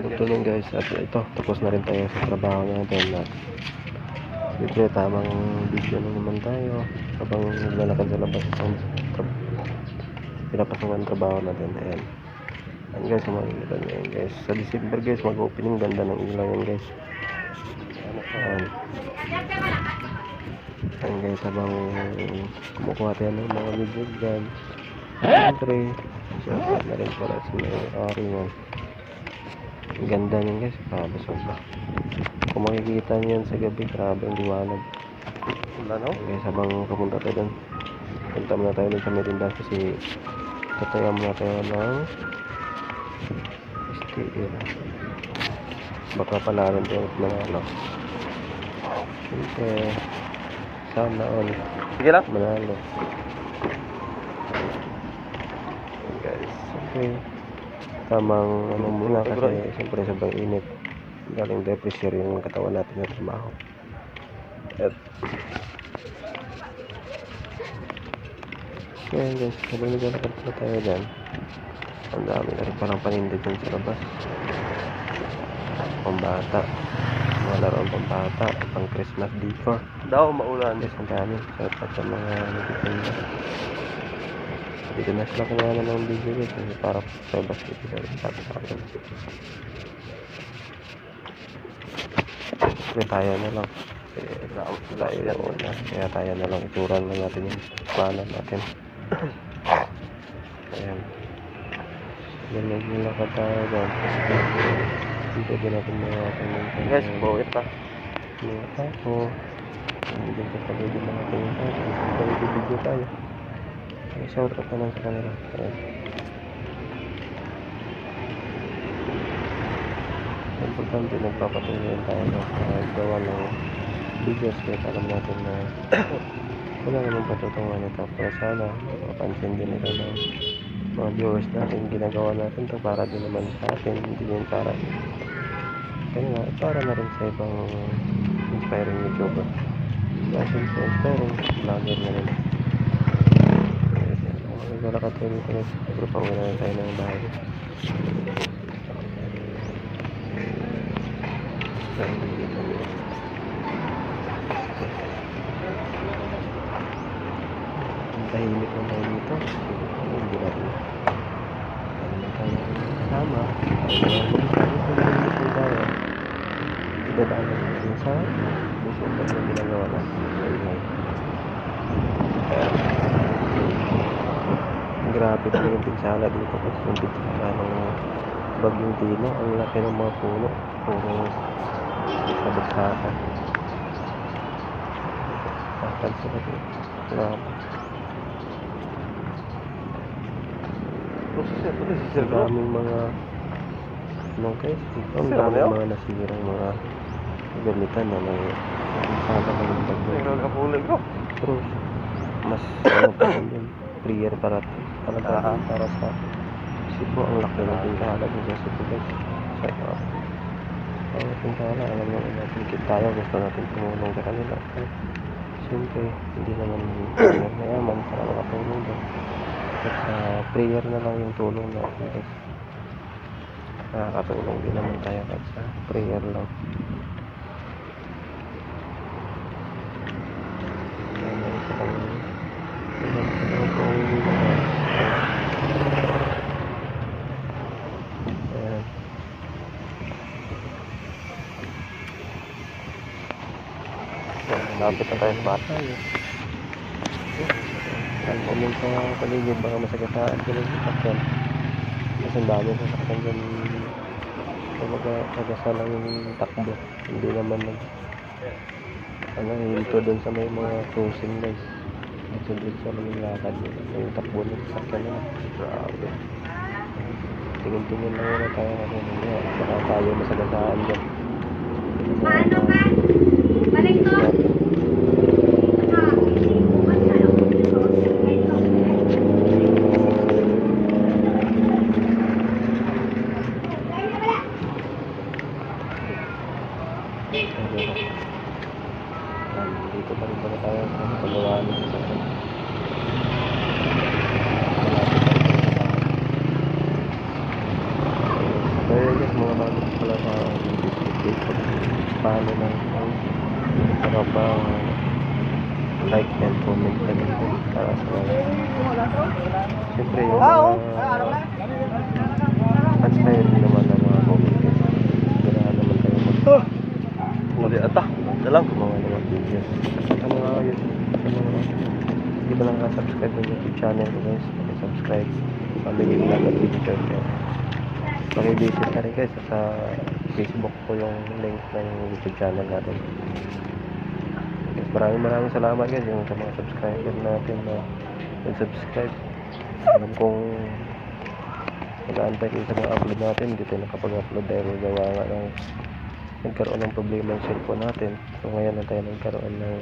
afternoon guys. At ito tapos na rin tayo sa trabaho natin. At siyempre tamang video na naman tayo. Habang naglalakad sa labas ang trabaho natin. Ayan. Ayan guys ang mga ilaw ngayon guys. Sa December guys mag opening ganda ng ilaw yan guys. Ayan. Ayan guys habang kumukuha tayo ng mga video dyan siyempre siyempre na rin pala sa ari yan ang ganda niyan guys, grabe sobra. Kung makikita yan sa gabi, grabe ang liwanag. No? Guys, habang pumunta tayo doon, punta muna tayo doon sa merinda kasi tataya muna tayo ng STL. Baka palaran tayo at manalo. Siyempre, sana all Sige lang. manalo. Guys, okay. Tamang ano muna kasi siyempre sobrang init. Galing tayo pressure yung katawan natin na trabaho. At So ayan guys, habang naglalakad pa tayo dyan, ang dami na rin palang paninda dyan sa labas. Pambata, mga laruan pambata, pang Christmas decor. Daw, maulan. Guys, ang dami. Sa at sa mga nagtitinda. Dito na sila kumuha ng video guys. Kasi para sa basket sa sabi sa akin. Tayo na lang. Eh, tayo na una. Kaya tayo na lang. Ituran na natin yung planan natin. Ayan. Yan naglilakad tayo dyan. Dito din natin mga Guys, bawit pa. mga tapo. Hindi ko pa pwede mga tingin tayo. Kasi video tayo. Shout out naman sa kanila. Ayan. Importante nagpapatuloy tayo ng uh, gawa ng videos kaya alam natin na wala naman patutungan ito. Pero sana mapansin din nila ng mga viewers natin ginagawa natin to para din naman sa atin hindi din para kaya nga para na rin sa ibang inspiring YouTuber kasi sa inspiring vlogger na rin dito guys siguro pa uwi na tayo ng bahay. Ang tahimik ng dito. Hindi natin ano na kasama idadaan natin sa December na ginagawa natin grabe po yung pinsala dito. Kasi yung pinsala ng bagyong dino ang laki ng mga puno. Puro sabagsakan sakal sila dito grabe. Ang daming mga ano guys ang daming mga nasirang mga gamitan na may pinsala ng bagyo Nagkakapulig ko. Terus mas ano pa yun, prayer para para para, Ah. para sa kasi po ang laki ng tingkala dun sa Cebu guys. Sa uh, ang tingkala, alam naman natin kit tayo gusto natin tumulong sa kanila. Siyempre, hindi naman prayer na yaman para makatulong doon. At sa prayer na lang yung tulong natin guys. Nakakatulong din naman tayo kahit sa prayer lang. Ayan, meron silang ilan silang kung Ayan. Ayan, Lapit na tayo sa bata. Saan po yung sa paligid, baka masagasaan ko ng sasakyan. Kasi ang dami sa sasakyan dyan. Kumbaga, sagasa lang yung takbo. Hindi naman nag ano, hinto doon sa may mga crossing guys. Diretso-diretso lang yung lakad nila. Yung takbo ng sasakyan nila. Grabe. Tingin-tingin lang muna tayo. Baka tayo masagasaan dyan. Paano ka? Dito pa rin pala tayo sa ng So, yun guys, mga bago pa pala sa ko paano na para pa like and comment ka din po para sa siyempre yung mga fans kayo rin naman ng mga comment guys ganahan naman kayo mag Muli ata. Ito lang. mga mga videos sa mga sa mga hindi ba lang subscribe ng YouTube channel ko guys subscribe pamigay lang ng picture ko Pakivisit na rin guys sa Facebook ko yung link ng YouTube channel natin. Guys, maraming maraming salamat guys yung sa mga subscriber natin na nag-subscribe. Alam kong nag-aantay kayo sa mga upload natin. Hindi tayo nakapag-upload dahil gawa nga ng nagkaroon ng problema yung cellphone natin. So ngayon na tayo nagkaroon ng